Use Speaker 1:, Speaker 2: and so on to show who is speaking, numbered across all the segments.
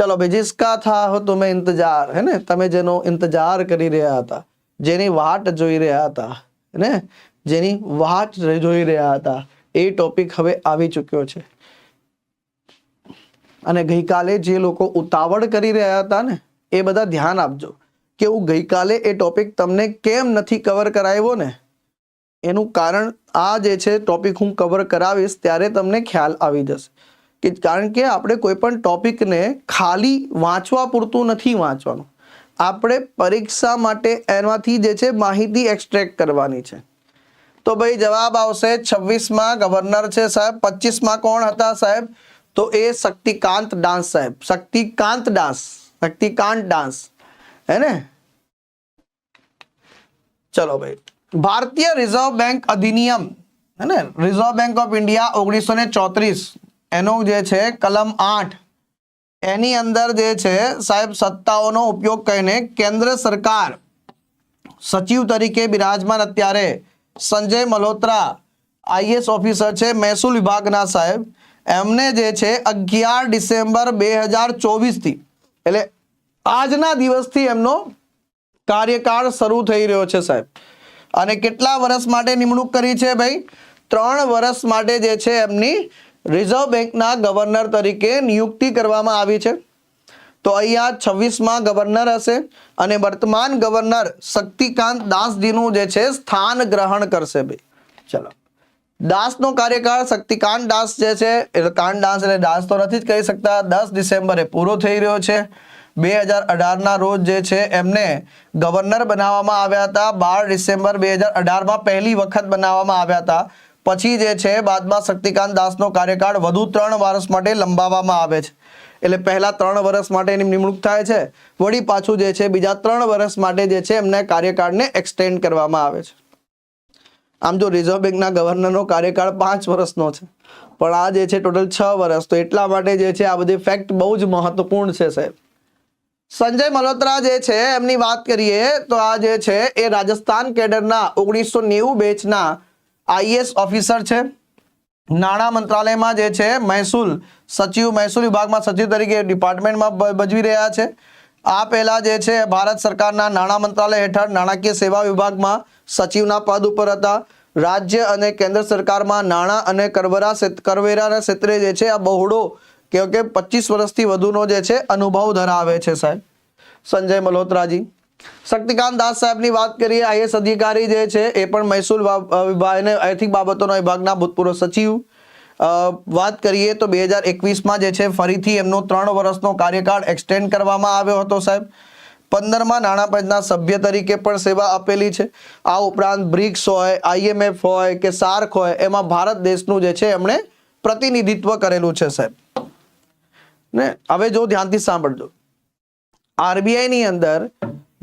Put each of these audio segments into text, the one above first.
Speaker 1: ચલો ભાઈ, જિસકા થા હો તુમે ઇંતજાર, હે ને? તમે જેનો ઇંતજાર કરી રહ્યા હતા, જેની વાટ જોઈ રહ્યા હતા ને? જેની વાટ જોઈ રહ્યા હતા, એ ટોપિક હવે આવી ચૂક્યો છે. અને ગઈકાલે જે લોકો ઉતાવળ કરી રહ્યા હતા ને, એ બધા ધ્યાન આપજો કે હું ગઈકાલે એ ટોપિક તમને કેમ નથી કવર કરાવ્યો ને? એનું કારણ આ જે છે ટોપિક હું કવર કરાવીશ, ત્યારે તમને ખ્યાલ આવી જશે. કે કારણ કે આપણે કોઈ પણ ટોપિકને ખાલી વાંચવા પૂરતું નથી વાંચવાનું. આપણે પરીક્ષા માટે એમાંથી જે છે માહિતી એક્સટ્રેક્ટ કરવાની છે. તો ભાઈ જવાબ આવશે છવ્વીસમાં ગવર્નર છે સાહેબ, પચીસમાં કોણ હતા સાહેબ? તો એ શક્તિકાંત ડાન્સ સાહેબ. શક્તિકાંત ડાન્સ શક્તિકાંત ડાન્સ હે ને? ચલો ભાઈ. ભારતીય રિઝર્વ બેંક અધિનિયમ. હે ને? રિઝર્વ બેંક ઓફ ઇન્ડિયા ઓગણીસો ચોત્રીસ. એનો જે છે, કલમ આઠ. એની અંદર જે છે, સાહેબ, સત્તાઓનો ઉપયોગ કરીને કેન્દ્ર સરકાર સચિવ તરીકે બિરાજમાન અત્યારે સંજય મલ્હોત્રા આઈએસ ઓફિસર છે, મહેસૂલ વિભાગના સાહેબ. એમને જે છે, અગિયાર ડિસેમ્બર બે હજાર ચોવીસથી, એટલે આજના દિવસથી એમનો કાર્યકાળ શરૂ થઈ રહ્યો છે, સાહેબ. અને કેટલા વર્ષ માટે નિમણૂક કરી છે, ભાઈ? ત્રણ વર્ષ માટે જે છે, એમની રિઝર્વ બેંકના ગવર્નર તરીકે નિયુક્તિ કરવામાં આવી છે. તો અહીંયા છવ્વીસમાં ગવર્નર હશે અને વર્તમાન ગવર્નર શક્તિકાંત દાસજીનું જે છે સ્થાન ગ્રહણ કરશે ભાઈ ચલો. દાસનો કાર્યકાળ શક્તિકાંત દાસ જે છે, એટલે કાંત દાસ એટલે દાસ તો નથી જ કહી શકતા, દસ ડિસેમ્બરે પૂરો થઈ રહ્યો છે. બે હજાર અઢારના રોજ જે છે એમને ગવર્નર બનાવવામાં આવ્યા હતા. બાર ડિસેમ્બર બે હજાર અઢારમાં પહેલી વખત બનાવવામાં આવ્યા હતા. પછી જે છે, બાદમાં શક્તિકાંત દાસનો કાર્યકાળ વધુ ત્રણ વર્ષ માટે લંબાવવામાં આવે છે. એટલે પહેલા ત્રણ વર્ષ માટે એની નિમણૂક થાય છે. વળી પાછું જે છે, બીજા ત્રણ વર્ષ માટે જે છે, એમને કાર્યકાળને એક્સટેન્ડ કરવામાં આવે છે. આમ જો રિઝર્વ બેંકના ગવર્નરનો કાર્યકાળ પાંચ વર્ષનો છે. પણ આ જે છે, ટોટલ છ વર્ષ. તો એટલા માટે જે છે, આ બધી ફેક્ટ બહુ જ મહત્વપૂર્ણ છે, સાહેબ. સંજય મલ્હોત્રા જે છે, એમની વાત કરીએ, તો આ જે છે, એ રાજસ્થાન કેડરના ઓગણીસો નેવું બેચના આઈએસ ઓફિસર છે. નાણાં મંત્રાલયમાં જે છે, મહેસૂલ, સચિવ, મહેસૂલ વિભાગમાં સચિવ તરીકે ડિપાર્ટમેન્ટમાં ભજવી રહ્યા છે. આ પહેલાં જે છે, ભારત સરકારના નાણાં મંત્રાલય હેઠળ નાણાકીય સેવા વિભાગમાં સચિવના પદ ઉપર હતા. રાજ્ય અને કેન્દ્ર સરકારમાં નાણાં અને કરવેરા કરવેરાના ક્ષેત્રે જે છે, આ બહોળો કે પચીસ વર્ષથી વધુનો જે છે, અનુભવ ધરાવે છે સાહેબ. સંજય મલ્હોત્રાજી. શક્તિકાંત દાસ સાહેબની વાત કરીએ આઈએસ અધિકારી જે છે એ પણ મહેસૂલ વિભાગ આર્થિક બાબતોના વિભાગના ભૂતપૂર્વ સચિવ. વાત કરીએ તો બે હજાર એકવીસમાં જે છે ફરીથી એમનો ત્રણ વર્ષનો કાર્યકાળ એક્સટેન્ડ કરવામાં આવ્યો હતો સાહેબ. પંદરમાં નાણાં પંચના સભ્ય તરીકે પણ સેવા આપેલી છે. આ ઉપરાંત બ્રિક્સ હોય, આઈએમએફ હોય કે સાર્ક હોય, એમાં ભારત દેશનું જે છે એમણે પ્રતિનિધિત્વ કરેલું છે સાહેબ. ને હવે જો ધ્યાનથી સાંભળજો. આરબીઆઈની અંદર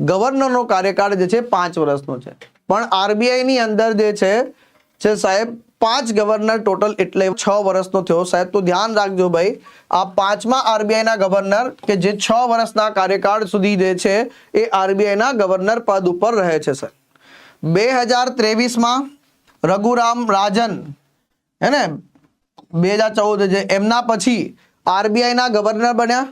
Speaker 1: ગવર્નરનો કાર્યકાળ જે છે, પાંચ વર્ષનો છે. પણ આરબીઆઈ ની અંદર જે છે છે સાહેબ, પાંચ ગવર્નર ટોટલ એટલે છ વર્ષનો થયો. સાહેબ, તો ધ્યાન રાખજો ભાઈ, આ પાંચમા આરબીઆઈના ગવર્નર કે જે છ વર્ષના કાર્યકાળ સુધી જે છે, એ આરબીઆઈના ગવર્નર પદ ઉપર રહે છે, સર. બે હજાર ત્રેવીસમાં રઘુરામ રાજન, હે ને, બે હજાર ચૌદ છે એમના પછી આરબીઆઈના ગવર્નર બન્યા.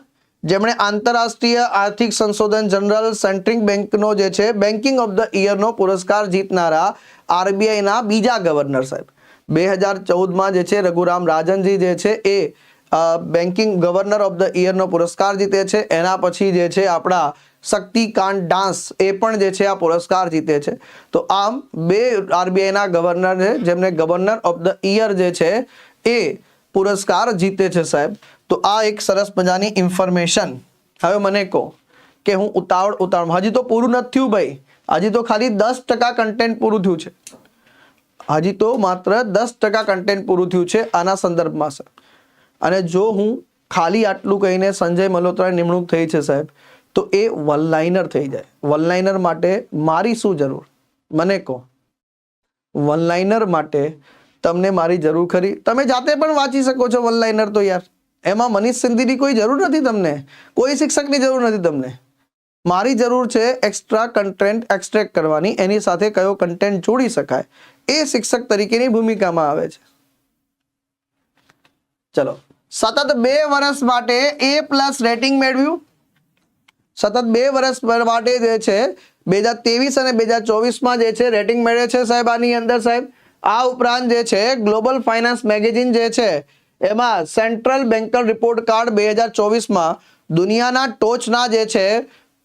Speaker 1: જેમણે આંતરરાષ્ટ્રીય આર્થિક સંશોધન જનરલ સેન્ટ્રિંગ બેંકનો જે છે બેન્કિંગ ઓફ ધ યરનો પુરસ્કાર જીતનારા આરબીઆઈના બીજા ગવર્નર સાહેબ. બે હજાર ચૌદમાં જે છે, રઘુરામ રાજનજી જે છે એ બેન્કિંગ ગવર્નર ઓફ ધ યરનો પુરસ્કાર જીતે છે. એના પછી જે છે, આપણા શક્તિકાંત ડાન્સ એ પણ જે છે, આ પુરસ્કાર જીતે છે. તો આમ બે આરબીઆઈના ગવર્નર છે જેમને ગવર્નર ઓફ ધ યર જે છે એ પુરસ્કાર જીતે છે સાહેબ. તો આ એક સરસ મજાની ઇન્ફોર્મેશન હવે મને કહો કે હું ઉતાવળ ઉતાવળ હજી તો પૂરું નથી થયું ભાઈ. હજી તો ખાલી દસ ટકા કન્ટેન્ટ પૂરું થયું છે. હજી તો માત્ર દસ ટકા કન્ટેન્ટ પૂરું થયું છે આના સંદર્ભમાં સર અને જો હું ખાલી આટલું કહીને સંજય મલ્હોત્રાની નિમણૂક થઈ છે, સાહેબ, તો એ વનલાઇનર થઈ જાય. વનલાઇનર માટે મારી શું જરૂર? મને કહો. વનલાઇનર માટે તમને મારી જરૂર ખરી. તમે જાતે પણ વાંચી શકો છો વનલાઇનર તો યાર. એમાં મનીષ સિંધીની કોઈ જરૂર નથી તમને? કોઈ શિક્ષકની જરૂર નથી તમને? મારી જરૂર છે એક્સ્ટ્રા કન્ટેન્ટ એક્સટ્રેક્ટ કરવાની, એની સાથે કયો કન્ટેન્ટ જોડી શકાય? એ શિક્ષક તરીકેની ભૂમિકામાં આવે છે. ચલો. સતત બે વર્ષ માટે એ પ્લસ રેટિંગ મેળવ્યું. સતત બે વર્ષ માટે જે છે, બે હજાર ત્રેવીસ અને બે હજાર ચોવીસમાં જે છે રેટિંગ મેળવે છે સાહેબ આની અંદર સાહેબ. આ ઉપરાંત જે છે ગ્લોબલ ફાઇનાન્સ મેગેઝિન જે છે એમાં સેન્ટ્રલ બેન્કર રિપોર્ટ કાર્ડ બે હજાર ચોવીસમાં દુનિયાના ટોચના જે છે,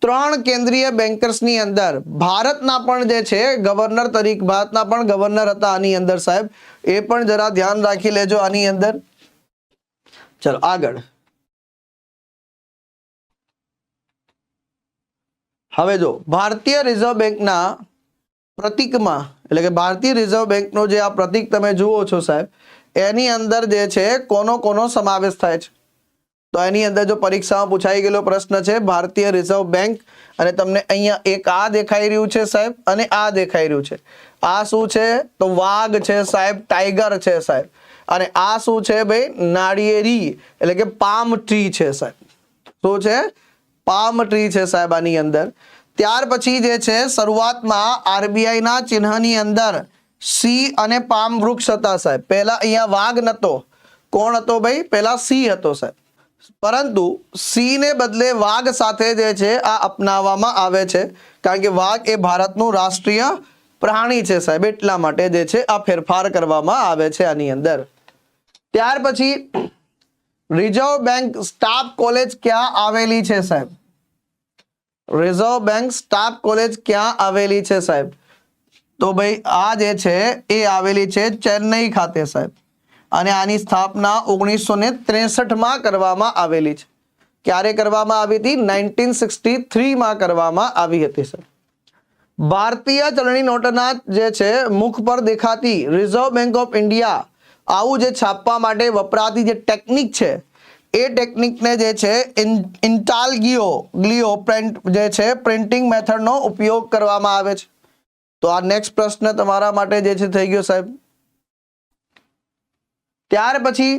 Speaker 1: ત્રણ કેન્દ્રીય બેન્કર્સની અંદર, ભારતના પણ જે છે, ગવર્નર તરીકે, ભારતના પણ ગવર્નર હતા આની અંદર સાહેબ. એ પણ જરા ધ્યાન રાખી લેજો આની અંદર. ચલો, આગળ. હવે જો, ભારતીય રિઝર્વ બેંકના પ્રતીકમાં, એટલે કે ભારતીય રિઝર્વ બેંકનો જે આ પ્રતીક તમે જુઓ છો સાહેબ એની અંદર જે છે, કોનો કોનો સમાવેશ થાય છે? તો એની અંદર જો પરીક્ષામાં પૂછાઈ ગયેલો પ્રશ્ન છે, ભારતીય રિઝર્વ બેંક, અને તમને અહીંયા એક આ દેખાઈ રહ્યું છે સાહેબ, અને આ દેખાઈ રહ્યું છે. આ શું છે? તો વાઘ છે સાહેબ, ટાઈગર છે સાહેબ. અને આ શું છે ભાઈ? નાળિયેરી, એટલે કે પામ ટ્રી છે સાહેબ. શું છે? પામ ટ્રી છે સાહેબ આની અંદર. ત્યાર પછી જે છે, શરૂઆતમાં આરબીઆઈ ના ચિહ્નની અંદર સી અને પામ વૃક્ષ હતા સાહેબ. પહેલા અહીંયા વાઘ નતો. કોણ હતો ભાઈ? પહેલા સી હતો સાહેબ. પરંતુ સી ને બદલે વાઘ સાથે જે છે આ અપનાવવામાં આવે છે. કારણ કે વાઘ એ ભારતનું રાષ્ટ્રીય પ્રાણી છે સાહેબ. એટલા માટે જે છે આ ફેરફાર કરવામાં આવે છે આની અંદર. ત્યાર પછી રિઝર્વ બેંક સ્ટાફ કોલેજ ક્યાં આવેલી છે સાહેબ? રિઝર્વ બેંક સ્ટાફ કોલેજ ક્યાં આવેલી છે સાહેબ? તો ભાઈ, આ જે છે, એ આવેલી છે ચેન્નઈ ખાતે સાહેબ. અને આની સ્થાપના ઓગણીસો ને ત્રેસઠમાં કરવામાં આવેલી છે. ક્યારે કરવામાં આવી હતી? નાઇન્ટીન સિક્સટી થ્રીમાં કરવામાં આવી હતી સર ભારતીય ચલણી નોટના જે છે, મુખ પર દેખાતી રિઝર્વ બેંક ઓફ ઇન્ડિયા આવું જે છાપવા માટે વપરાતી જે ટેકનિક છે, એ ટેકનિકને જે છે ઇન્ટાલગીઓ ગ્લિયો પ્રિન્ટ જે છે, પ્રિન્ટિંગ મેથડનો ઉપયોગ કરવામાં આવે છે. તો આ નેક્સ્ટ પ્રશ્ન તમારા માટે જે છે થઈ ગયો સાહેબ. ત્યાર પછી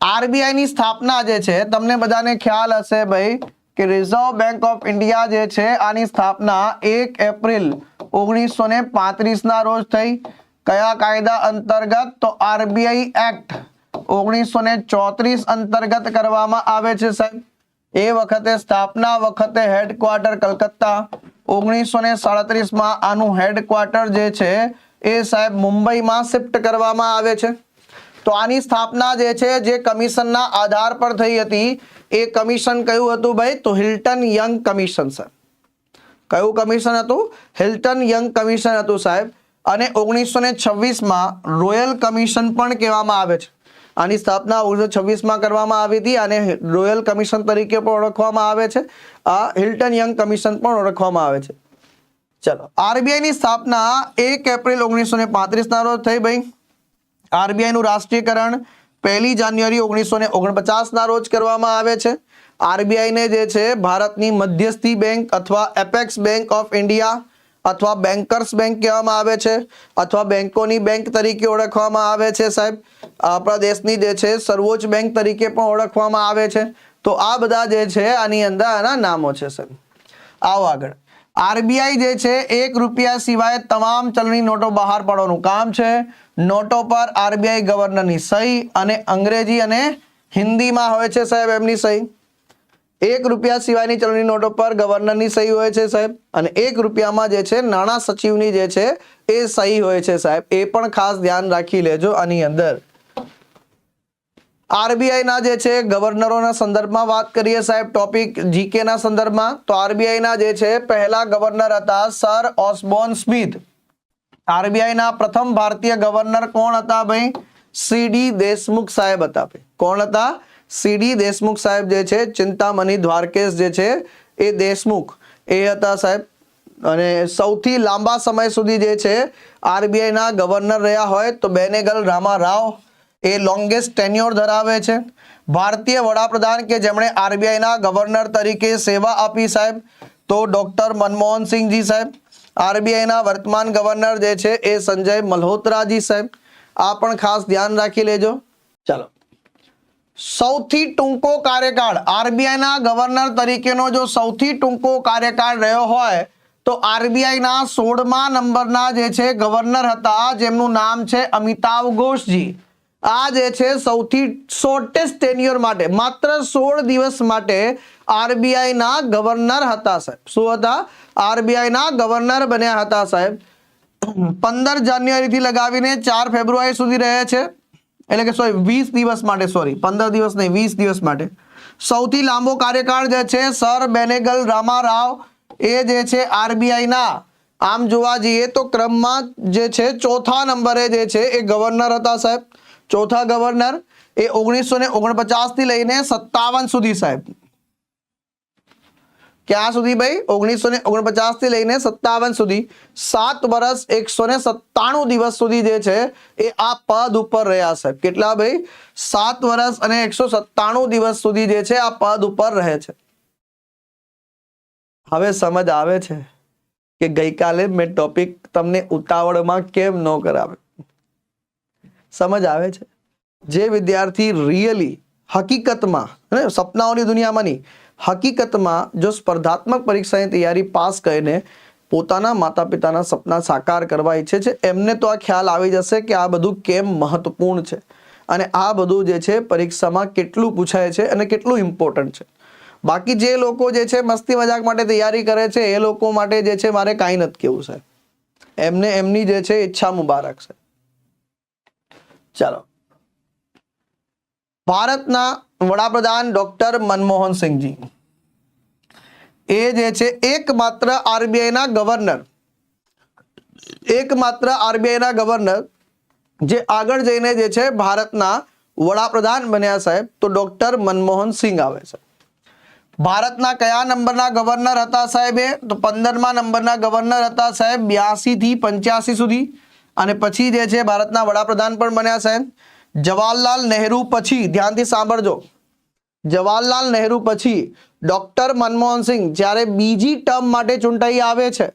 Speaker 1: આરબીઆઈ ની સ્થાપના જે છે, તમને બધાને ખ્યાલ હશે ભાઈ કે રિઝર્વ બેંક ઓફ ઇન્ડિયા જે છે, આની સ્થાપના એક એપ્રિલ ઓગણીસો ને ના રોજ થઈ. કયા કાયદા અંતર્ગત? તો આરબીઆઈ એક્ટ ઓગણીસો ને ચોત્રીસ અંતર્ગત કરવામાં આવે છે સાહેબ. એ વખતે સ્થાપના વખતે હેડક્વાર્ટર કલકત્તા. ઓગણીસો ને સાડત્રીસમાં આનું હેડક્વાર્ટર જે છે, એ સાહેબ મુંબઈમાં શિફ્ટ કરવામાં આવે છે. તો આની સ્થાપના જે છે, જે કમિશનના આધાર પર થઈ હતી, એ કમિશન કયું હતું ભાઈ? તો હિલ્ટન યંગ કમિશન, સર. કયું કમિશન હતું? હિલ્ટન યંગ કમિશન હતું સાહેબ. અને ઓગણીસો ને છવ્વીસમાં રોયલ કમિશન પણ કહેવામાં આવે છે. આની સ્થાપના ઓગણીસો છવ્વીસમાં કરવામાં આવી હતી અને રોયલ કમિશન તરીકે પણ ઓળખવામાં આવે છે. આ હિલ્ટન યંગ કમિશન પણ ઓળખવામાં આવે છે. ચલો આરબીઆઈ ની સ્થાપના એક એપ્રિલ ઓગણીસો ને પાંત્રીસના રોજ થઈ ભાઈ. આરબીઆઈ નું રાષ્ટ્રીયકરણ પહેલી જાન્યુઆરી ઓગણીસો ને ઓગણપચાસના રોજ કરવામાં આવે છે. આરબીઆઈ ને જે છે, ભારતની મધ્યસ્થી બેંક અથવા એપેક્સ બેંક ઓફ ઇન્ડિયા અથવા બેન્કર્સ બેંક કહેવામાં આવે છે, અથવા બેંકોની બેંક તરીકે ઓળખવામાં આવે છે સાહેબ. આપણા દેશની જે છે, સર્વોચ્ચ બેંક તરીકે પણ ઓળખવામાં આવે છે. તો આ બધા જે છે, આની અંદર આના નામો છે સાહેબ. આવો આગળ. આરબીઆઈ જે છે, એક રૂપિયા સિવાય તમામ ચલણી નોટો બહાર પાડવાનું કામ છે. નોટો પર આરબીઆઈ ગવર્નરની સહી અને અંગ્રેજી અને હિન્દીમાં હોય છે સાહેબ એમની સહી. એક રૂપિયા સિવાયની ચલણી નોટો પર ગવર્નરની સહી હોય છે સાહેબ. અને એક રૂપિયામાં જે છે નાણાં સચિવની જે છે એ સહી હોય છે સાહેબ. એ પણ ખાસ ધ્યાન રાખી લેજો આની અંદર. આરબીઆઈ ના જે છે ગવર્નરોના સંદર્ભમાં વાત કરીએ સાહેબ, ટોપિક જીકે ના સંદર્ભમાં, તો આરબીઆઈ ના જે છે પહેલા ગવર્નર હતા સર ઓસબોર્ન સ્મિથ. આરબીઆઈ ના પ્રથમ ભારતીય ગવર્નર કોણ હતા ભાઈ? સીડી દેશમુખ સાહેબ હતા કોણ હતા? સીડી દેશમુખ સાહેબ જે છે, ચિંતામણી દ્વારકેશ જે છે, એ દેશમુખ. એ હતા સાહેબ. અને સૌથી લાંબા સમય સુધી જે છે, આરબીઆઈ ના ગવર્નર રહ્યા હોય તો બેનેગલ રામા રાવ એ લોંગેસ્ટ ટેન્યોર ધરાવે છે. ભારતીય વડાપ્રધાન કે જેમણે આરબીઆઈ ના ગવર્નર તરીકે સેવા આપી સાહેબ, તો ડોક્ટર મનમોહન સિંહજી સાહેબ. આરબીઆઈ ના વર્તમાન ગવર્નર જે છે, એ સંજય મલ્હોત્રાજી સાહેબ. આ પણ ખાસ ધ્યાન રાખી લેજો. ચાલો. સૌથી ટૂંકો કાર્યકાળ આરબીઆઈ ના ગવર્નર તરીકેનો જો સૌથી ટૂંકો કાર્યકાળ રહ્યો હોય, તો આરબીઆઈ ના સોળમા નંબરના જે છે ગવર્નર હતા, જેમનું નામ છે અમિતાવ ઘોષજી. આ જે છે સૌથી શોર્ટેસ્ટ ટેન્યુઅર માટે, માત્ર સોળ દિવસ માટે આરબીઆઈ ના ગવર્નર હતા સાહેબ. શું હતા? આરબીઆઈ ના ગવર્નર બન્યા હતા સાહેબ. પંદર જાન્યુઆરી થી લગાવીને ચાર ફેબ્રુઆરી સુધી રહે છે. એટલે કે સોરી, વીસ દિવસ માટે, સોરી, પંદર દિવસ નહીં, વીસ દિવસ માટે. સૌથી લાંબો કાર્યકાળ જે છે, સર બેનેગલ રામારાવ, એ જે છે આરબીઆઈ ના આમ જોવા જઈએ તો ક્રમમાં જે છે, ચોથા નંબરે જે છે, એ ગવર્નર હતા સાહેબ. ચોથા ગવર્નર એ ઓગણીસો ને ઓગણપચાસથી લઈને સત્તાવન સુધી સાહેબ. ક્યાં સુધી ભાઈ? ઓગણીસો ને ઓગણપચાસથી લઈને સત્તાવન સુધી. સાત વર્ષ એકસો ને સત્તાણું દિવસ સુધી જે છે, એ આ પદ ઉપર રહ્યા સાહેબ કેટલા ભાઈ? સાત વર્ષ અને એકસો સત્તાણું દિવસ સુધી જે છે, આ પદ ઉપર રહે છે. હવે સમજ આવે છે કે ગઈકાલે મેં ટોપિક તમને ઉતાવળમાં કેમ ન કરાવે સમજ આવે છે? જે વિદ્યાર્થી રિયલી હકીકતમાં સપનાઓની દુનિયામાં નહીં હકીકતમાં જો સ્પર્ધાત્મક પરીક્ષાની તૈયારી પાસ કરીને પોતાના માતા પિતાના સપના સાકાર કરવા ઈચ્છે છે, એમને તો આ ખ્યાલ આવી જશે કે આ બધું કેમ મહત્વપૂર્ણ છે અને આ બધું જે છે પરીક્ષામાં કેટલું પૂછાય છે અને કેટલું ઇમ્પોર્ટન્ટ છે. બાકી જે લોકો જે છે મસ્તી મજાક માટે તૈયારી કરે છે, એ લોકો માટે જે છે મારે કાંઈ નથી કેવું છે એમને એમની જે છે ઈચ્છા મુબારક છે ચાલો. ભારતના વડાપ્રધાન ડોક્ટર મનમોહન સિંહજી. એ જે છે, એકમાત્ર આરબીઆઈના ગવર્નર. એકમાત્ર આરબીઆઈના ગવર્નર જે આગળ જઈને જે છે, ભારતના વડાપ્રધાન બન્યા સાહેબ, તો ડોક્ટર મનમોહન સિંહ આવે છે. ભારતના કયા નંબરના ગવર્નર હતા સાહેબ એ? તો પંદરમા નંબરના ગવર્નર હતા સાહેબ બ્યાસી થી પંચ્યાસી સુધી. અને પછી જે છે, ભારતના વડાપ્રધાન પણ બન્યા સાહેબ. જવાહરલાલ નહેરુ પછી, ધ્યાનથી સાંભળજો. જવાહરલાલ નહેરુ પછી ડોક્ટર મનમોહન સિંહ જ્યારે બીજી ટર્મ માટે ચૂંટાઈ આવે છે,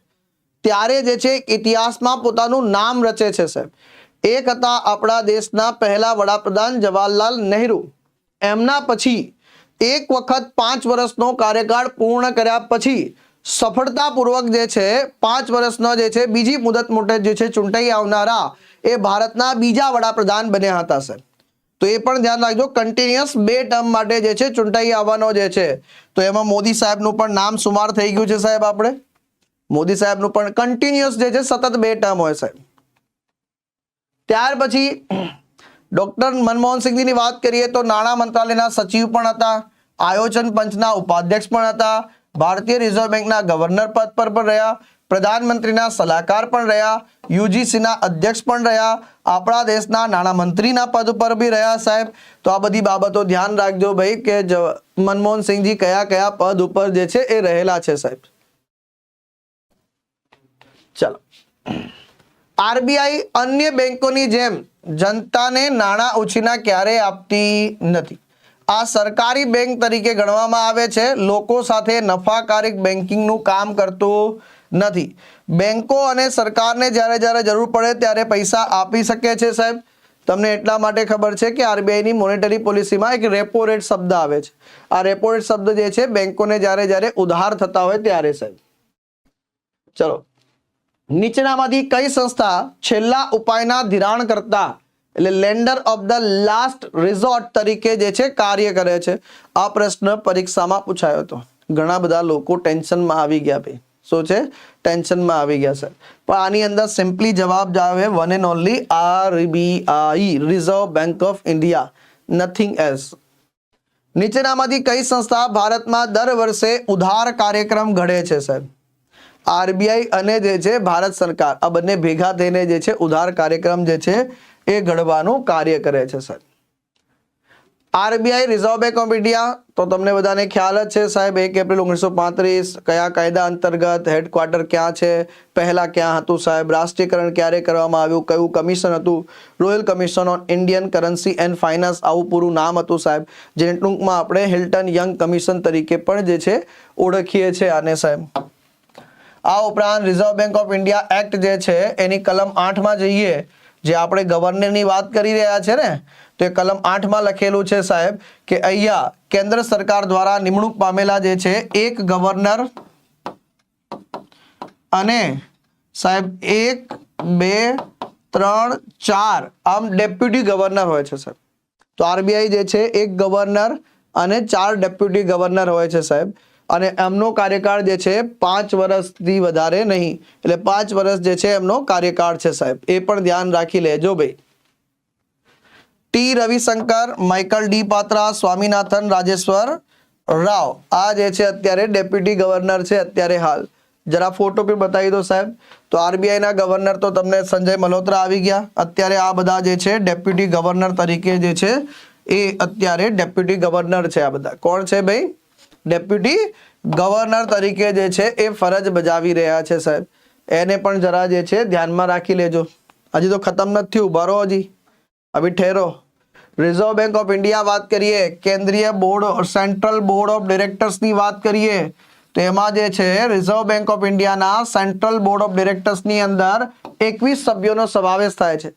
Speaker 1: ત્યારે જે છે ઇતિહાસમાં પોતાનું નામ રચે છે સાહેબ. એક હતા આપણા દેશના પહેલા વડાપ્રધાન જવાહરલાલ નહેરુ. એમના પછી એક વખત પાંચ વર્ષનો કાર્યકાળ પૂર્ણ કર્યા પછી સફળતાપૂર્વક જે છે, પાંચ વર્ષનો જે છે, બીજી મુદત માટે જે છે, ચૂંટાઈ આવનારા એ ભારતના બીજા વડાપ્રધાન બન્યા હતા, સર. તો એ પણ ધ્યાન રાખજો કન્ટિન્યુઅસ બે ટર્મ માટે જે છે, ચૂંટાઈ આવવાનો જે છે, તો એમાં મોદી સાહેબનું પણ નામ સુમાર થઈ ગયું છે, સાહેબ, આપણે. મોદી સાહેબનું પણ કન્ટિન્યુઅસ જે છે, સતત બે ટર્મ હોય, સાહેબ. ત્યાર પછી, ડોક્ટર મનમોહન સિંહજીની વાત કરીએ તો નાણાં મંત્રાલયના સચિવ પણ હતા, આયોજન પંચના ઉપાધ્યક્ષ પણ હતા ભારતીય રિઝર્વ બેંકના ગવર્નર પદ પર પણ રહ્યા, પ્રધાનમંત્રીના સલાહકાર પણ રહ્યા, યુજીસીના અધ્યક્ષ પણ રહ્યા, આપણા દેશના નાણામંત્રીના પદ પર બી રહ્યા સાહેબ. તો આ બધી બાબતો ધ્યાન રાખજો ભાઈ કે મનમોહન સિંહજી કયા કયા પદ ઉપર જે છે એ રહેલા છે સાહેબ. ચાલો. આરબીઆઈ અન્ય બેંકોની જેમ જનતાને નાણાં ઉછીના ક્યારેય આપતી નથી. આ સરકારી બેંક તરીકે ગણવામાં આવે છે. લોકો સાથે નફાકારક બેન્કિંગનું કામ કરતું નથી. બેંકો અને સરકારને જ્યારે જ્યારે જરૂર પડે ત્યારે પૈસા આપી શકે છે સાહેબ. તમને એટલા માટે ખબર છે કે આરબીઆઈની મોનેટરી પોલિસીમાં એક રેપો રેટ શબ્દ આવે છે. આ રેપો રેટ શબ્દ જે છે બેન્કોને જ્યારે જ્યારે ઉધાર થતા હોય ત્યારે સાહેબ. ચલો. નીચેનામાંથી કઈ સંસ્થા છેલ્લા ઉપાયના ધિરાણ કરતા એટલે lender of the last resort તરીકે જે છે કાર્ય કરે છે. આ પ્રશ્ન પરીક્ષામાં પૂછાયો હતો. ઘણા બધા લોકો ટેન્શનમાં આવી ગયા ભાઈ. શું છે? ટેન્શનમાં આવી ગયા સર પણ આની અંદર સિમ્પલી જવાબ આવે one and only RBI reserve bank of India nothing else નીચેનામાંથી કઈ સંસ્થા ભારતમાં દર વર્ષે ઉધાર કાર્યક્રમ ઘડે છે, સાહેબ? આરબીઆઈ અને જે છે ભારત સરકાર. આ બંને ભેગા થઈને જે છે ઉધાર કાર્યક્રમ જે છે એ ઘડવાનું કાર્ય કરે છે sir RBI reserve bank of India, તો તમને બધાને ખ્યાલ જ છે, સાહેબ, એક એપ્રિલ ઓગણીસો પાંત્રીસ કયા કાયદા અંતર્ગત હેડક્વાર્ટર ક્યાં છે, પહેલાં ક્યાં હતું, સાહેબ, રાષ્ટ્રીયકરણ ક્યારે કરવામાં આવ્યું, કયું કમિશન હતું, royal commission on Indian currency and finance, આવું પૂરું નામ હતું, સાહેબ, જેને ટૂંકમાં આપણે હિલ્ટન યંગ કમિશન તરીકે પણ જે છે, ઓળખીએ છીએ આને, સાહેબ. આ ઉપરાંત reserve bank of India act જે છે, એની કલમ આઠમાં જઈએ જે આપણે ગવર્નરની વાત કરી રહ્યા છે ને, તો એ કલમ આઠમાં લખેલું છે સાહેબ કે અહીંયા કેન્દ્ર સરકાર દ્વારા નિમણૂક પામેલા જે છે, એક ગવર્નર અને સાહેબ એક, બે, ત્રણ, ચાર, આમ ડેપ્યુટી ગવર્નર હોય છે સાહેબ. તો આરબીઆઈ જે છે, એક ગવર્નર અને ચાર ડેપ્યુટી ગવર્નર હોય છે સાહેબ. અને એમનો કાર્યકાળ જે છે, પાંચ વર્ષથી વધારે નહીં. એટલે પાંચ વર્ષ જે છે, એમનો કાર્યકાળ છે સાહેબ. એ પણ ધ્યાન રાખી લેજો ભાઈ. T. Ravishankar, Michael D. Patra, Swaminathan Rajeshwar Rao. આ જે છે, અત્યારે ડેપ્યુટી ગવર્નર છે, અત્યારે હાલ. જરા ફોટો પણ બતાવી દો સાહેબ. તો આરબીઆઈના ગવર્નર તો તમને સંજય મલ્હોત્રા આવી ગયા. અત્યારે આ બધા જે છે, ડેપ્યુટી ગવર્નર તરીકે જે છે, એ અત્યારે ડેપ્યુટી ગવર્નર છે આ બધા. કોણ છે ભાઈ? ડેપ્યુટી ગવર્નર તરીકે જે છે એ ફરજ બજાવી રહ્યા છે, સાહેબ. એને પણ જરા જે છે ધ્યાનમાં રાખી લેજો. હજી તો ખતમ નથી થયું. ભરો હજી. અભી ઠેરો. રિઝર્વ બેંક ઓફ ઇન્ડિયા વાત કરીએ. કેન્દ્રીય બોર્ડ સેન્ટ્રલ બોર્ડ ઓફ ડિરેક્ટર્સની વાત કરીએ. તો એમાં જે છે રિઝર્વ બેંક ઓફ ઇન્ડિયાના સેન્ટ્રલ બોર્ડ ઓફ ડિરેક્ટર્સની અંદર એકવીસ સભ્યોનો સમાવેશ થાય છે.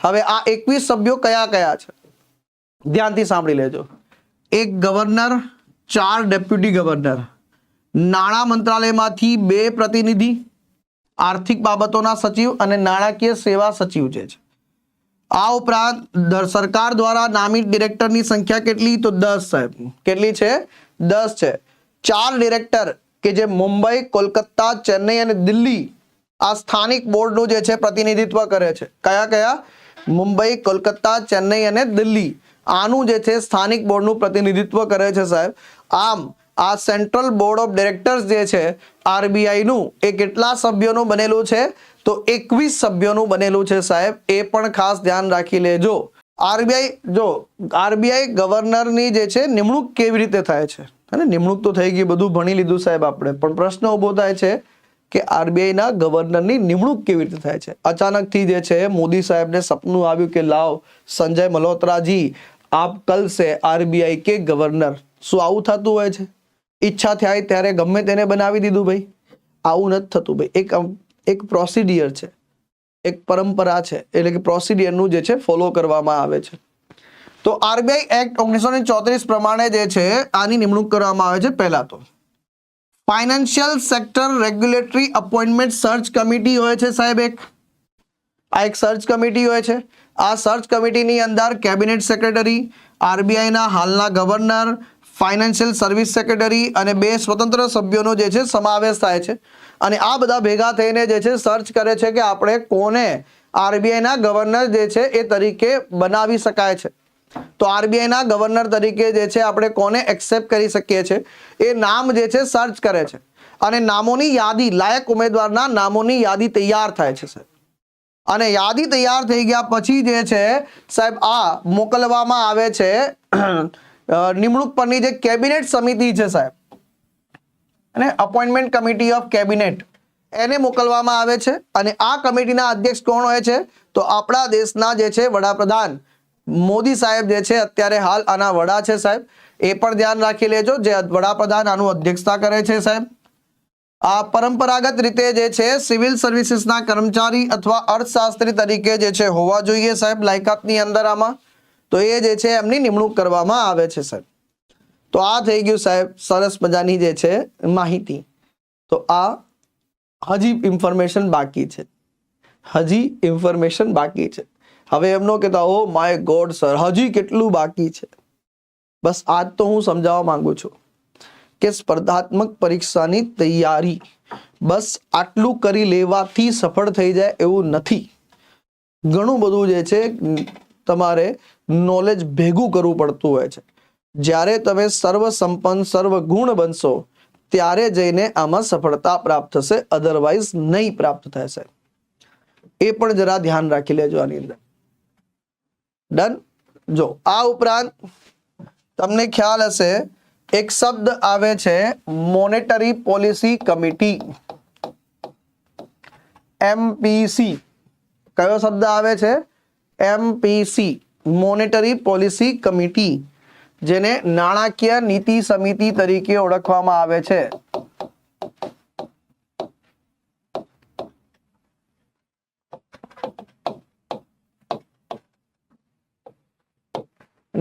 Speaker 1: હવે આ એકવીસ સભ્યો કયા કયા છે? ધ્યાનથી સાંભળી લેજો. એક ગવર્નર ચાર ડેપ્યુટી ગવર્નર. નાણાં મંત્રાલયમાંથી બે પ્રતિનિધિ, આર્થિક બાબતોના સચિવ અને નાણાકીય સેવા સચિવ જે છે. આ ઉપરાંત સરકાર દ્વારા નામિત ડિરેક્ટરની સંખ્યા કેટલી? તો દસ સાહેબ. કેટલી છે? દસ છે. ચાર ડિરેક્ટર કે જે મુંબઈ, કોલકાતા, ચેન્નઈ અને દિલ્હી આ સ્થાનિક બોર્ડનું જે છે પ્રતિનિધિત્વ કરે છે. કયા કયા? મુંબઈ, કોલકાતા, ચેન્નઈ અને દિલ્હી. આનું જે છે સ્થાનિક બોર્ડનું પ્રતિનિધિત્વ કરે છે સાહેબ. આમ, આ સેન્ટ્રલ બોર્ડ ઓફ ડિરેક્ટર્સ જે છે, આરબીઆઈનું એ કેટલા સભ્યોનું બનેલું છે? તો એકવીસ સભ્યોનું બનેલું છે સાહેબ. એ પણ ખાસ ધ્યાન રાખી લેજો. આરબીઆઈ, જો, આરબીઆઈ ગવર્નરની જે છે, નિમણૂક કેવી રીતે થાય છે? અને નિમણૂક તો થઈ ગઈ, બધું ભણી લીધું સાહેબ આપણે. પણ પ્રશ્ન ઊભો થાય છે કે આરબીઆઈના ગવર્નરની નિમણૂક કેવી રીતે થાય છે? અચાનકથી જે છે, મોદી સાહેબને સપનું આવ્યું કે લાવ, સંજય મલ્હોત્રાજી આપ કલ સે આરબીઆઈ કે ગવર્નર. શું આવું થતું હોય છે? ઈચ્છા થાય ત્યારે ગમે તેને બનાવી દીધું ભાઈ. આવું નથી થતું ભાઈ. એક એક પ્રોસિડિયર છે. એક પરંપરા છે. એટલે કે પ્રોસિડિયરનું જે છે ફોલો કરવામાં આવે છે. તો આરબીઆઈ એક્ટ ઓગણીસો ચોત્રીસ પ્રમાણે જે છે, આની નિમણૂક કરવામાં આવે છે પહેલા તો. Financial sector regulatory appointment search committee હોય છે સાહેબ એક. આ એક સર્ચ કમિટી હોય છે. આ સર્ચ કમિટીની અંદર કેબિનેટ સેક્રેટરી, આરબીઆઈના હાલના ગવર્નર, ફાઇનાન્શિયલ સર્વિસ સેક્રેટરી અને બે સ્વતંત્ર સભ્યોનો જે છે સમાવેશ થાય છે. અને આ બધા ભેગા થઈને જે છે સર્ચ કરે છે કે આપણે કોને આરબીઆઈના ગવર્નર જે છે એ તરીકે બનાવી શકાય છે. તો આરબીઆઈના ગવર્નર તરીકે જે છે આપણે કોને એક્સેપ્ટ કરી શકીએ છીએ એ નામ જે છે સર્ચ કરે છે. અને નામોની યાદી, લાયક ઉમેદવારના નામોની યાદી તૈયાર થાય છે સાહેબ અને યાદી તૈયાર થઈ ગયા પછી જે છે, સાહેબ, આ મોકલવામાં આવે છે નિમણૂક પરની જે કેબિનેટ સમિતિ છે, સાહેબ, અને અપોઇન્ટમેન્ટ કમિટી ઓફ કેબિનેટ એને મોકલવામાં આવે છે. અને આ કમિટીના અધ્યક્ષ કોણ હોય છે? તો આપણા દેશના જે છે, વડાપ્રધાન મોદી સાહેબ જે છે, અત્યારે હાલ આના વડા છે, સાહેબ. એ પણ ધ્યાન રાખી લેજો, જે વડાપ્રધાન આનું અધ્યક્ષતા કરે છે, સાહેબ. આ પરંપરાગત રીતે જે છે, સિવિલ સર્વિસીસના કર્મચારી અથવા અર્થશાસ્ત્રી તરીકે જે છે, હોવા જોઈએ સાહેબ, લાયકાતની અંદર આમાં. તો એ જે છે, એમની નિમણૂક કરવામાં આવે છે, સાહેબ. તો આ થઈ ગયું, સાહેબ, સરસ મજાની જે છે, માહિતી. તો આ હજી ઇન્ફોર્મેશન બાકી છે. હજી ઇન્ફોર્મેશન બાકી છે. હવે એમનો કહેતા ઓ માય ગોડ સર હજી કેટલું બાકી છે? બસ આજ તો હું સમજાવવા માંગુ છું. કે સ્પર્ધાત્મક પરીક્ષાની તૈયારી. બસ આટલું કરી લેવાથી સફળ થઈ જાય એવું નથી. ઘણું બધું જે છે, તમારે નોલેજ ભેગું કરવું પડતું હોય છે. જ્યારે તમે સર્વ સંપન્ન સર્વ ગુણ બનશો, ત્યારે જઈને આમાં સફળતા પ્રાપ્ત થશે અધરવાઇઝ નહીં પ્રાપ્ત થશે. એ પણ જરા ધ્યાન રાખી લેજો આની અંદર. ડન જો, આ ઉપરાંત તમને ખ્યાલ હશે એક શબ્દ આવે છે મોનેટરી પોલિસી કમિટી એમપીસી કયો શબ્દ આવે છે? એમપીસી મોનેટરી પોલિસી કમિટી જેને નાણાકીય નીતિ સમિતિ તરીકે ઓળખવામાં આવે છે.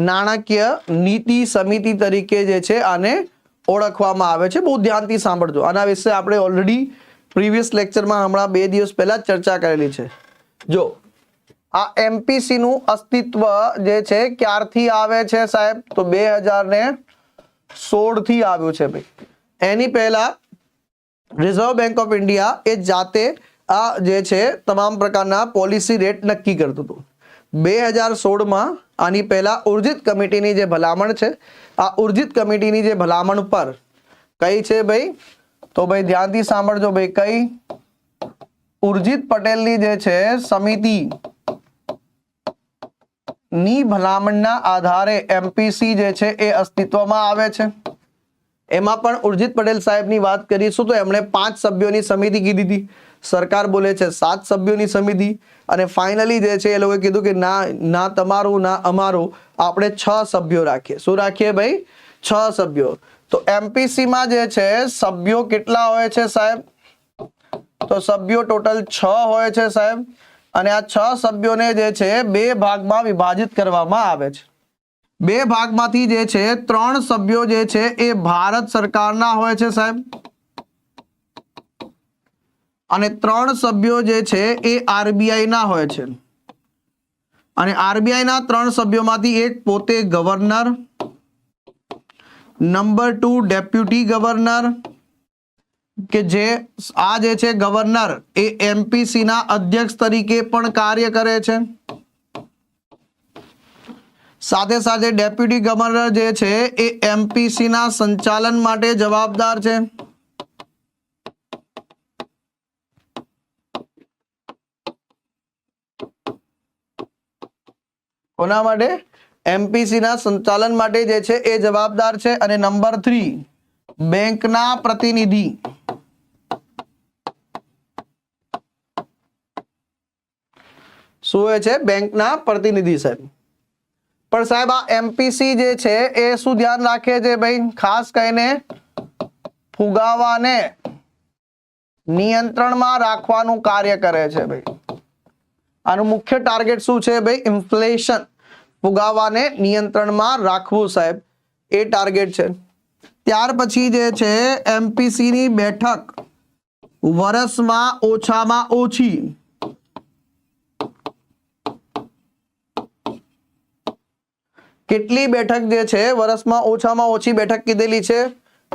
Speaker 1: નાણાકીય નીતિ સમિતિ તરીકે જે છે આને ઓળખવામાં આવે છે. બહુ ધ્યાનથી સાંભળજો. આના વિશે આપણે ઓલરેડી પ્રીવિયસ લેક્ચરમાં હમણાં બે દિવસ પહેલા ચર્ચા કરેલી છે. જો, આ એમપીસી નું અસ્તિત્વ જે છે ક્યારથી આવે છે સાહેબ? તો બે હજાર ને સોળથી આવ્યું છે ભાઈ. એની પહેલા રિઝર્વ બેંક ઓફ ઇન્ડિયા એ જાતે આ જે છે તમામ પ્રકારના પોલિસી રેટ નક્કી કરતું હતું. બે હજાર સોળમાં આની પહેલા ઉર્જિત કમિટીની જે ભલામણ છે, આ ઉર્જિત કમિટીની જે ભલામણ પર કઈ છે ભાઈ? તો ભાઈ ધ્યાનથી સાંભળજો ભાઈ, કઈ? ઉર્જિત પટેલની જે છે સમિતિ ની ભલામણના આધારે એમપીસી જે છે એ અસ્તિત્વમાં આવે છે. એમાં પણ ઉર્જિત પટેલ સાહેબની વાત કરીશું તો એમણે પાંચ સભ્યોની સમિતિ કીધી હતી. સરકાર બોલે છે સાત સભ્યોની સમિતિ અને ફાઇનલી જે છે એ લોકોએ કીધું કે ના ના તમારું, ના અમારું, આપણે છ સભ્યો રાખીએ. શું રાખીએ ભાઈ? છ સભ્યો. તો એમપીસીમાં જે છે, સભ્યો કેટલા હોય છે સાહેબ? તો સભ્યો ટોટલ છ હોય છે સાહેબ. અને આ છ સભ્યોને જે છે, બે ભાગમાં વિભાજિત કરવામાં આવે છે. બે ભાગમાંથી જે છે, ત્રણ સભ્યો જે છે, એ ભારત સરકારના હોય છે સાહેબ. અને ત્રણ સભ્યો જે છે એ આરબીઆઈ ના હોય છે. અને આરબીઆઈ ના ત્રણ સભ્યોમાંથી એક પોતે governor, number two deputy governor, કે જે આ જે છે ગવર્નર એ એમપીસી ના અધ્યક્ષ તરીકે પણ કાર્ય કરે છે. સાથે સાથે ડેપ્યુટી ગવર્નર જે છે એ એમપીસી ના સંચાલન માટે જવાબદાર છે. કોના માટે? એમપીસી ના સંચાલન માટે જે છે એ જવાબદાર છે અને નંબર થ્રી, બેંકના પ્રતિનિધિ. શું હોય છે? બેંકના પ્રતિનિધિ સાહેબ. પણ સાહેબ આ એમપીસી જે છે એ શું ધ્યાન રાખે છે ભાઈ? ખાસ કરીને ફુગાવાને નિયંત્રણમાં રાખવાનું કાર્ય કરે છે ભાઈ. આનું મુખ્ય ટાર્ગેટ શું છે ભાઈ? ઇન્ફ્લેશન ફુગાવાને નિયંત્રણમાં રાખવું સાહેબ, એ ટાર્ગેટ છે. ત્યાર પછી જે છે એમપીસીની બેઠક. વર્ષમાં ઓછામાં ઓછી. કેટલી બેઠક જે છે વર્ષમાં ઓછામાં ઓછી બેઠક કીધેલી છે?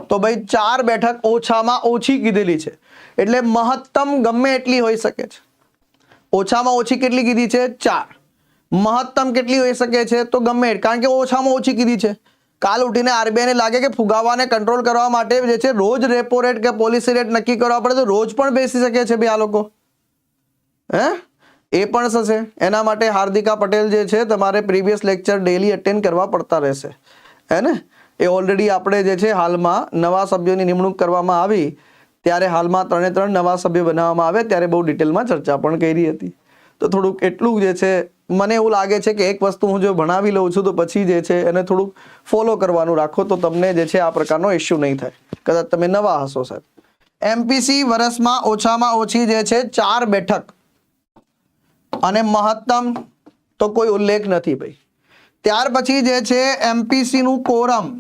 Speaker 1: તો ભાઈ, ચાર બેઠક ઓછામાં ઓછી કીધેલી છે. એટલે મહત્તમ ગમે એટલી હોઈ શકે છે. ઓછામાં ઓછી કેટલી કીધી છે? ચાર. મહત્તમ કેટલી હોઈ શકે છે? તો ગમે કારણ કે ઓછામાં ઓછી કીધી છે. કાલ ઉઠીને આરબીઆઈને લાગે કે ફુગાવાને કંટ્રોલ કરવા માટે જે છે રોજ રેપો રેટ કે પોલિસી રેટ નક્કી કરવા પડે તો રોજ પણ બેસી શકે છે ભાઈ આ લોકો. હે? એ પણ થશે. એના માટે હાર્દિકા પટેલ જે છે તમારે પ્રીવિયસ લેક્ચર ડેલી અટેન્ડ કરવા પડતા રહેશે. હે ને? એ ઓલરેડી આપણે જે છે હાલમાં નવા સભ્યોની નિમણૂક કરવામાં આવી. ત્યારે હાલમાં ત્રણે ત્રણ નવા સભ્યો બનાવવામાં આવે ત્યારે બહુ ડિટેલમાં ચર્ચા પણ કરી હતી. તો થોડુંક એટલું જે છે, મને એવું લાગે છે કે એક વસ્તુ હું જો ભણાવી લઉં છું તો પછી જે છે એને થોડુંક ફોલો કરવાનું રાખો તો તમને જે છે આ પ્રકારનો ઇસ્યુ નહીં થાય. કદાચ તમે નવા હશો સાહેબ. એમપીસી વર્ષમાં ઓછામાં ઓછી જે છે ચાર બેઠક. અને મહત્તમ તો કોઈ ઉલ્લેખ નથી ભાઈ. ત્યાર પછી જે છે એમપીસી નું કોરમ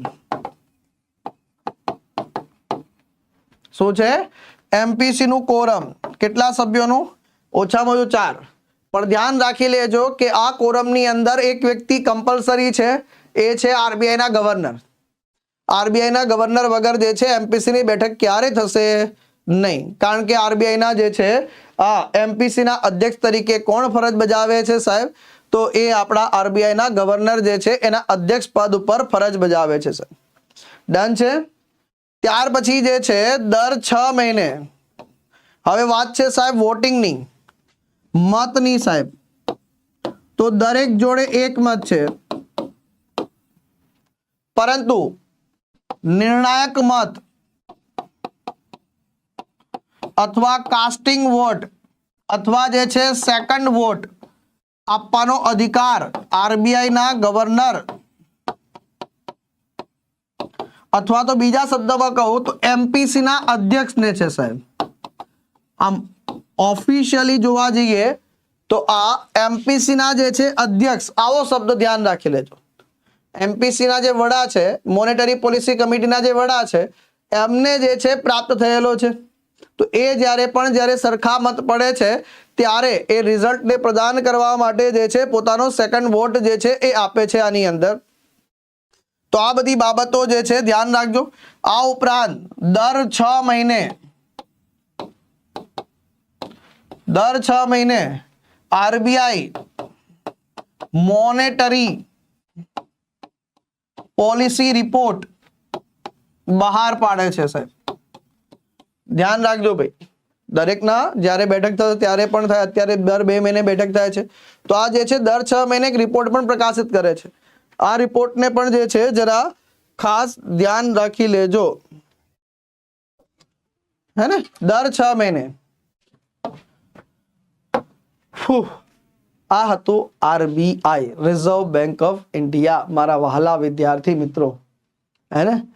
Speaker 1: શું છે? એમપીસી નું કોરમ કેટલા સભ્યોનું? ઓછામાં ઓછું ચાર. પણ ધ્યાન રાખી લેજો કે આ કોરમની અંદર એક વ્યક્તિ કમ્પલસરી છે. એ છે આરબીઆઈ ના ગવર્નર આરબીઆઈ ના ગવર્નર વગર જે છે એમપીસી ની બેઠક ક્યારે થશે? નહીં. કારણ કે આરબીઆઈ ના જે છે, આ એમપીસી ના અધ્યક્ષ તરીકે કોણ ફરજ બજાવે છે સાહેબ? તો એ આપણા આરબીઆઈ ના ગવર્નર જે છે, એના અધ્યક્ષ પદ ઉપર ફરજ બજાવે છે, સાહેબ. ડન છે? ત્યાર પછી જે છે, દર છ મહિને. હવે વાત છે સાહેબ વોટિંગની મતની સાહેબ. તો દરેક જોડે એક મત છે. પરંતુ નિર્ણાયક મત અથવા કાસ્ટિંગ વોટ અથવા જે છે સેકન્ડ વોટ આપવાનો અધિકાર આરબીઆઈના ગવર્નર અથવા તો બીજા શબ્દમાં કહું તો એમપીસી ના અધ્યક્ષને છે સાહેબ. આમ ઓફિશિયલી જોવા જઈએ તો આ એમપીસી ના જે છે અધ્યક્ષ, આવો શબ્દ ધ્યાન રાખી લેજો. એમપીસી ના જે વડા છે મોનેટરી પોલિસી કમિટીના જે વડા છે, એમને જે છે પ્રાપ્ત થયેલો છે. તો એ જ્યારે પણ જ્યારે સરખા મત પડે છે, ત્યારે એ રિઝલ્ટને પ્રદાન કરવા માટે જે છે પોતાનો સેકન્ડ વોટ જે છે એ આપે છે આની અંદર. તો આ બધી બાબતો જે છે, ધ્યાન રાખજો. આ ઉપરાંત દર છ મહિને, દર છ મહિને આરબીઆઈ મોનેટરી પોલિસી રિપોર્ટ બહાર પાડે છે, સાહેબ. ધ્યાન રાખજો ભાઈ. દરેકના જ્યારે બેઠક થશે, ત્યારે પણ થાય. અત્યારે દર બે મહિને બેઠક થાય છે. તો આ જે છે, દર છ મહિને એક રિપોર્ટ પણ પ્રકાશિત કરે છે. આ રિપોર્ટને પણ જે છે, જરા ખાસ ધ્યાન રાખી લેજો. હે ને? દર છ મહિને. આ હતું RBI reserve bank of India મારા વહાલા વિદ્યાર્થી મિત્રો. હે ને?